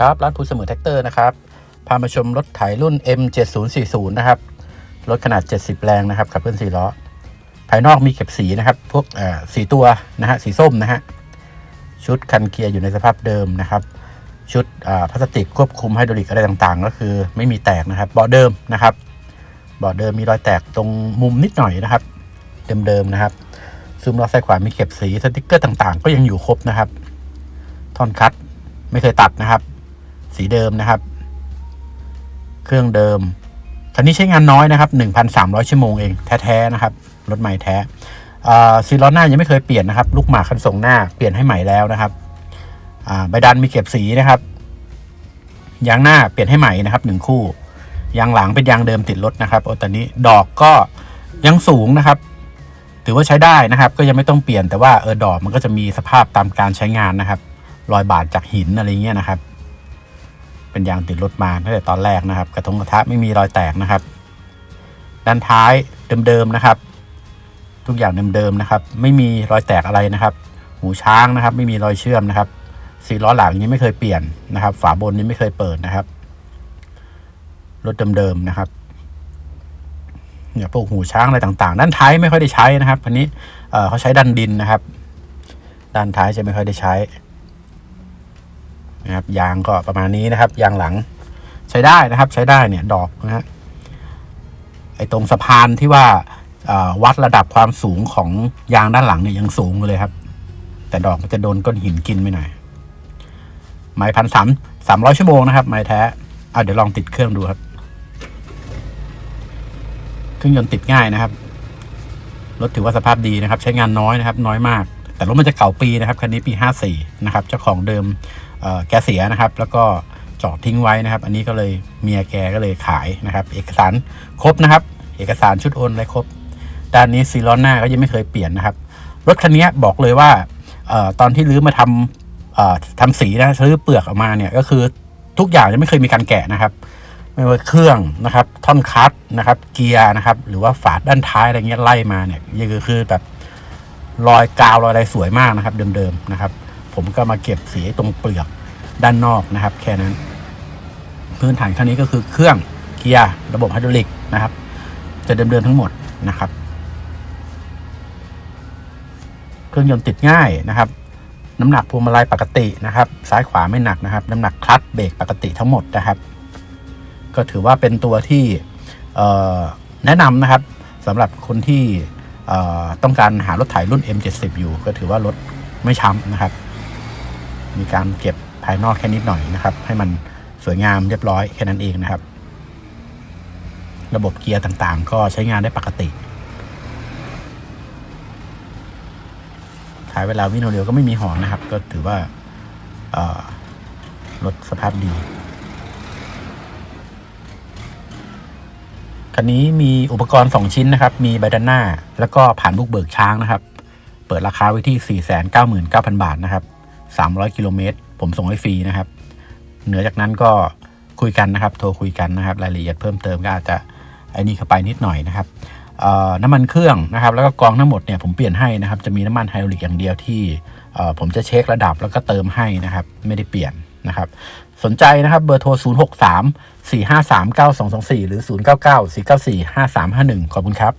ครับร้านภูเสมอแท็กเตอร์นะครับ พามาชมรถไถรุ่น M7040 นะครับ รถขนาด 70 แรงนะครับขับเคลื่อน4ล้อ ภายนอกมีเก็บสีนะครับ พวกสีตัวนะฮะสีส้มนะฮะ ชุดคันเกียร์อยู่ในสภาพเดิมนะครับ ชุดพลาสติกควบคุมไฮดรอลิกอะไรต่างๆ ก็คือไม่มีแตกนะครับเบาะเดิมนะครับเบาะเดิมมีรอยแตกตรงมุมนิดหน่อยนะครับ เดิมๆนะครับซูมล้อซ้ายขวามีเก็บสีสติกเกอร์ต่างๆ ก็ยังอยู่ครบนะครับท่อนคัดไม่เคยตัดนะครับ สีเดิมนะครับ เครื่องเดิม คันนี้ใช้งานน้อยนะครับ 1,300 ชั่วโมงเองแท้ๆนะครับ รถใหม่แท้อ่าซีล้อหน้ายังไม่เคยเปลี่ยนนะครับ ลูกหมากคันส่งหน้าเปลี่ยนให้ใหม่แล้วนะครับอ่าใบดันมีเก็บสีนะครับ ยางหน้าเปลี่ยนให้ใหม่นะครับหนึ่งคู่ ยางหลังเป็นยางเดิมติดรถนะครับโอตอนนี้ดอกก็ยังสูงนะครับ ถือว่าใช้ได้นะครับ ก็ยังไม่ต้องเปลี่ยนแต่ว่าเออดอกมันก็จะมีสภาพตามการใช้งานนะครับ รอยบาดจากหินอะไรเงี้ยนะครับ เป็นยางติดรถมาตั้งแต่ตอนแรกนะครับ กระทงกระทะไม่มีรอยแตกนะครับ ด้านท้ายเดิมๆนะครับ ทุกอย่างเดิมๆนะครับ ไม่มีรอยแตกอะไรนะครับ หูช้างนะครับ ไม่มีรอยเชื่อมนะครับสีล้อหลังนี้ไม่เคยเปลี่ยนนะครับ ฝาบนนี้ไม่เคยเปิดนะครับรถเดิมๆนะครับเนี่ยพวกหูช้างอะไรต่างๆ ด้านท้ายไม่ค่อยได้ใช้นะครับอันนี้เเขาใช้ดันดินนะครับ ด้านท้ายจะไม่ค่อยได้ใช้ นะครับยางก็ประมาณนี้นะครับ ยางหลังใช้ได้นะครับ ใช้ได้เนี่ยดอกนะฮะไอ้ตรงสะพานที่ว่าวัดระดับความสูงของยางด้านหลังเนี่ยยังสูงเลยครับ แต่ดอกมันจะโดนก้อนหินกินไปหน่อยไม้พันสามสามร้อยชั่วโมงนะครับ ไม้แท้อะเดี๋ยวลองติดเครื่องดูครับ เครื่องยนต์ติดง่ายนะครับรถถือว่าสภาพดีนะครับ ใช้งานน้อยนะครับ น้อยมาก แต่รถมันจะเก่าปีนะครับคันนี้ปี 54 นะครับเจ้าของเดิม แกเสียนะครับ แล้วก็จอดทิ้งไว้นะครับ อันนี้ก็เลยเมียแกก็เลยขายนะครับ เอกสารครบนะครับ เอกสารชุดโอนอะไรครบด้านนี้ซีล้อหน้าก็ยังไม่เคยเปลี่ยนนะครับ รถคันนี้บอกเลยว่าออตอนที่รื้อมาทำทำสีนะรื้อเปลือกออกมาเนี่ยก็คือทุกอย่างยังไม่เคยมีการแกะนะครับ ไม่ว่าเครื่องนะครับท่อนคัสนะครับ เกียร์นะครับ หรือว่าฝาด้านท้ายอะไรเงี้ยไล่มาเนี่ยยังคือคือแบบรอยกาวรอยอะไรสวยมากนะครับ เดิมๆนะครับ ผมก็มาเก็บสีตรงเปลือกด้านนอกนะครับ แค่นั้น พื้นฐานคันนี้ก็คือเครื่องเกียร์ระบบไฮดรอลิกนะครับ จะเดิมๆทั้งหมดนะครับ เครื่องยนต์ติดง่ายนะครับ น้ำหนักพวงมาลัยปกตินะครับ ซ้ายขวาไม่หนักนะครับ น้ำหนักคลัตช์เบรกปกติทั้งหมดนะครับ ก็ถือว่าเป็นตัวที่แนะนำนะครับสำหรับคนที่ต้องการหารถไถรุ่น M70 อยู่ ก็ถือว่ารถไม่ช้ำนะครับ มีการเก็บภายนอกแค่นิดหน่อยนะครับ ให้มันสวยงามเรียบร้อยแค่นั้นเองนะครับ ระบบเกียร์ต่างๆ ก็ใช้งานได้ปกติขายเวลาวิ่งเร็วๆก็ไม่มีหอนนะครับ ก็ถือว่ารถสภาพดีคันนี้มีอุปกรณ์ 2 ชิ้นนะครับ มีใบด้านหน้า แล้วก็ผ่านบุกเบิกช้างนะครับ เปิดราคาไว้ที่ 499,000 บาทนะครับ 300 กิโลเมตร ผมส่งให้ฟรีนะครับ เหนือจากนั้นก็คุยกันนะครับ โทรคุยกันนะครับ รายละเอียดเพิ่มเติมก็อาจจะไอ้นี่เข้าไปนิดหน่อยนะครับน้ำมันเครื่องนะครับ แล้วก็กองทั้งหมดเนี่ยผมเปลี่ยนให้นะครับ จะมีน้ำมันไฮดรอลิกอย่างเดียวที่ผมจะเช็คระดับแล้วก็เติมให้นะครับ ไม่ได้เปลี่ยนนะครับ สนใจนะครับเบอร์โทร 0 6 3 4 5 3 9 2 2 4 หรือ 0 9 9 4 9 4 5 3 5 1 ขอบคุณครับ